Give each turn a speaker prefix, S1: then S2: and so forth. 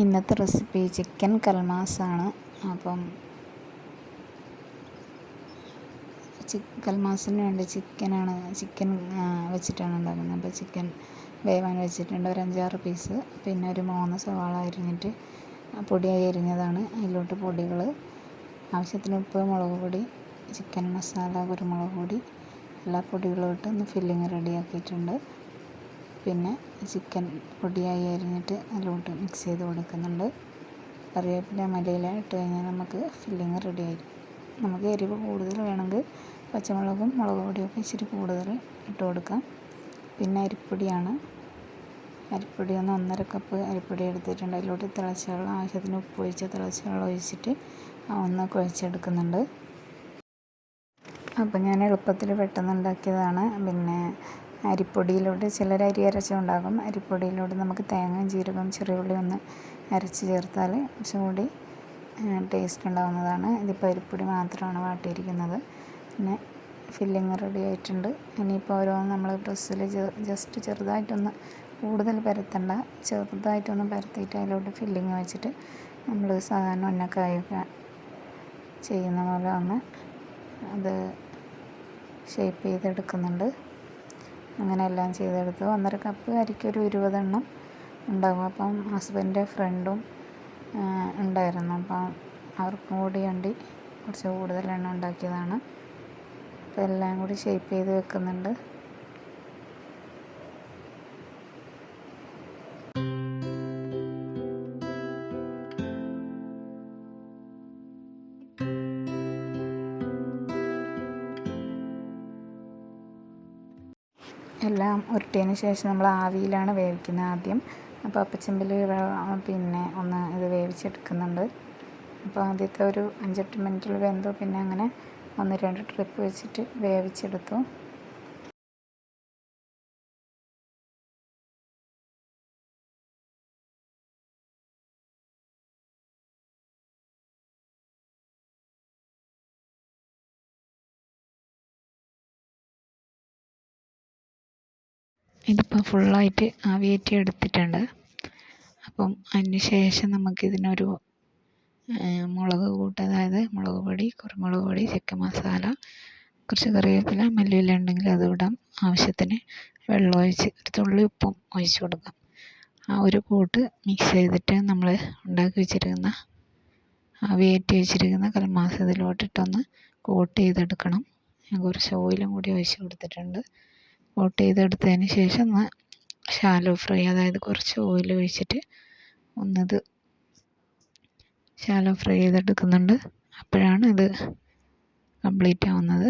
S1: ഇന്നത്തെ recipe chicken കൽമാസാണ്. അപ്പം chicken കൽമാസിന് വേണ്ടി ചിക്കനാണ് ചിക്കൻ വെച്ചിട്ടാണ് ഉണ്ടാക്കുന്നത്. അപ്പോൾ ചിക്കൻ വേവാൻ വെച്ചിട്ടുണ്ട് ഒരു അഞ്ചാറ് പീസ്. പിന്നെ ഒരു മൂന്ന് സവാള അരിഞ്ഞിട്ട് പൊടിയായി അരിഞ്ഞതാണ്. അതിലോട്ട് പൊടികൾ ആവശ്യത്തിന് ഉപ്പ് മുളക് പൊടി ചിക്കൻ മസാല കുരുമുളക് പൊടി എല്ലാ പൊടികളും ഇട്ട് ഒന്ന് ഫില്ലിങ് റെഡിയാക്കിയിട്ടുണ്ട് പിന്നെ ചിക്കൻ പൊടിയായി അരിഞ്ഞിട്ട് അതിലോട്ട് മിക്സ് ചെയ്ത് കൊടുക്കുന്നുണ്ട്. കറിവേപ്പില മല്ലിയില ഇട്ട് കഴിഞ്ഞാൽ നമുക്ക് ഫില്ലിങ് റെഡി റെഡിയായി നമുക്ക് എരിവ് കൂടുതൽ വേണമെങ്കിൽ പച്ചമുളകും മുളക് പൊടിയൊക്കെ ഇച്ചിരി കൂടുതൽ ഇട്ട് കൊടുക്കാം. പിന്നെ അരിപ്പൊടിയാണ്. അരിപ്പൊടി ഒന്ന് ഒന്നര കപ്പ് അരിപ്പൊടി എടുത്തിട്ടുണ്ട്. അതിലോട്ട് തിളച്ച വെള്ളം ആവശ്യത്തിന് ഉപ്പ് ഒഴിച്ച് തിളച്ച വെള്ളം ഒഴിച്ചിട്ട് ഒന്ന് കുഴച്ചെടുക്കുന്നുണ്ട്. അപ്പം ഞാൻ എളുപ്പത്തിൽ പെട്ടെന്ന് ഉണ്ടാക്കിയതാണ്. പിന്നെ അരിപ്പൊടിയിലോട്ട് ചിലർ അരി അരച്ചുണ്ടാകും അരിപ്പൊടിയിലോട്ട് നമുക്ക് തേങ്ങയും ജീരകവും ചെറിയ ഉള്ളി ഒന്ന് അരച്ച് ചേർത്താൽ കുറച്ചുകൂടി ടേസ്റ്റ് ഉണ്ടാകുന്നതാണ് ഇതിപ്പോൾ അരിപ്പൊടി മാത്രമാണ് വാട്ടിയിരിക്കുന്നത്. പിന്നെ ഫില്ലിങ് റെഡി ആയിട്ടുണ്ട്. ഇനിയിപ്പോൾ ഓരോന്ന് നമ്മൾ ഡ്രസ്സിൽ ജസ്റ്റ് ചെറുതായിട്ടൊന്ന് കൂടുതൽ പരത്തണ്ട. ചെറുതായിട്ടൊന്ന് പരത്തിയിട്ട് അതിലോട്ട് ഫില്ലിങ് വെച്ചിട്ട് നമ്മൾ സാധാരണ ഉന്നക്കായൊക്കെ ചെയ്യുന്ന പോലെ ഒന്ന് അത് ഷേപ്പ് ചെയ്തെടുക്കുന്നുണ്ട്. അങ്ങനെ എല്ലാം ചെയ്തെടുത്തു. ഒന്നര കപ്പ് അരിക്കൊരു ഇരുപതെണ്ണം ഉണ്ടാകും. അപ്പം ഹസ്ബൻഡിന്റെ ഫ്രണ്ടും ഉണ്ടായിരുന്നു. അപ്പം അവർക്കും കൂടി വേണ്ടി കുറച്ച് കൂടുതൽ എണ്ണം ഉണ്ടാക്കിയതാണ്. അപ്പോൾ എല്ലാം കൂടി ഷേപ്പ് ചെയ്ത് വെക്കുന്നുണ്ട്. എല്ലാം ഉരുട്ടിയതിന് ശേഷം നമ്മൾ ആവിയിലാണ് വേവിക്കുന്നത് ആദ്യം. അപ്പോൾ അപ്പച്ചമ്പിൽ പിന്നെ ഒന്ന് ഇത് വേവിച്ചെടുക്കുന്നുണ്ട്. അപ്പോൾ ആദ്യത്തെ ഒരു അഞ്ചെട്ട് മിനിറ്റിൽ വെന്തു പിന്നെ അങ്ങനെ ഒന്ന് രണ്ട് ട്രിപ്പ് വെച്ചിട്ട് വേവിച്ചെടുത്തു. ഇതിപ്പോൾ ഫുള്ളായിട്ട് ആവിയേറ്റി എടുത്തിട്ടുണ്ട്. അപ്പം അതിന് ശേഷം നമുക്കിതിനൊരു മുളക് കൂട്ട് അതായത് മുളക് പൊടി കുരുമുളക് പൊടി ചിക്കൻ മസാല കുറച്ച് കറിവേപ്പില മല്ലിയില ഉണ്ടെങ്കിൽ അത് ഇടാം. ആവശ്യത്തിന് വെള്ളം ഒഴിച്ച് ഒരു തുള്ളി ഉപ്പും ഒഴിച്ച് കൊടുക്കാം. ആ ഒരു കൂട്ട് മിക്സ് ചെയ്തിട്ട് നമ്മൾ ഉണ്ടാക്കി വെച്ചിരിക്കുന്ന ആവിയേറ്റി വെച്ചിരിക്കുന്ന കൽമാസ് ഇതിലോട്ടിട്ടൊന്ന് കോട്ട് ചെയ്തെടുക്കണം. ഞാൻ കുറച്ച് ഓയിലും കൂടി ഒഴിച്ച് കൊടുത്തിട്ടുണ്ട്. കോട്ട് ചെയ്തെടുത്തതിന് ശേഷം ഒന്ന് ഷാലോ ഫ്രൈ അതായത് കുറച്ച് ഓയിൽ ഒഴിച്ചിട്ട് ഒന്നത് ഷാലോ ഫ്രൈ ചെയ്തെടുക്കുന്നുണ്ട്. അപ്പോഴാണ് ഇത് കംപ്ലീറ്റ് ആവുന്നത്.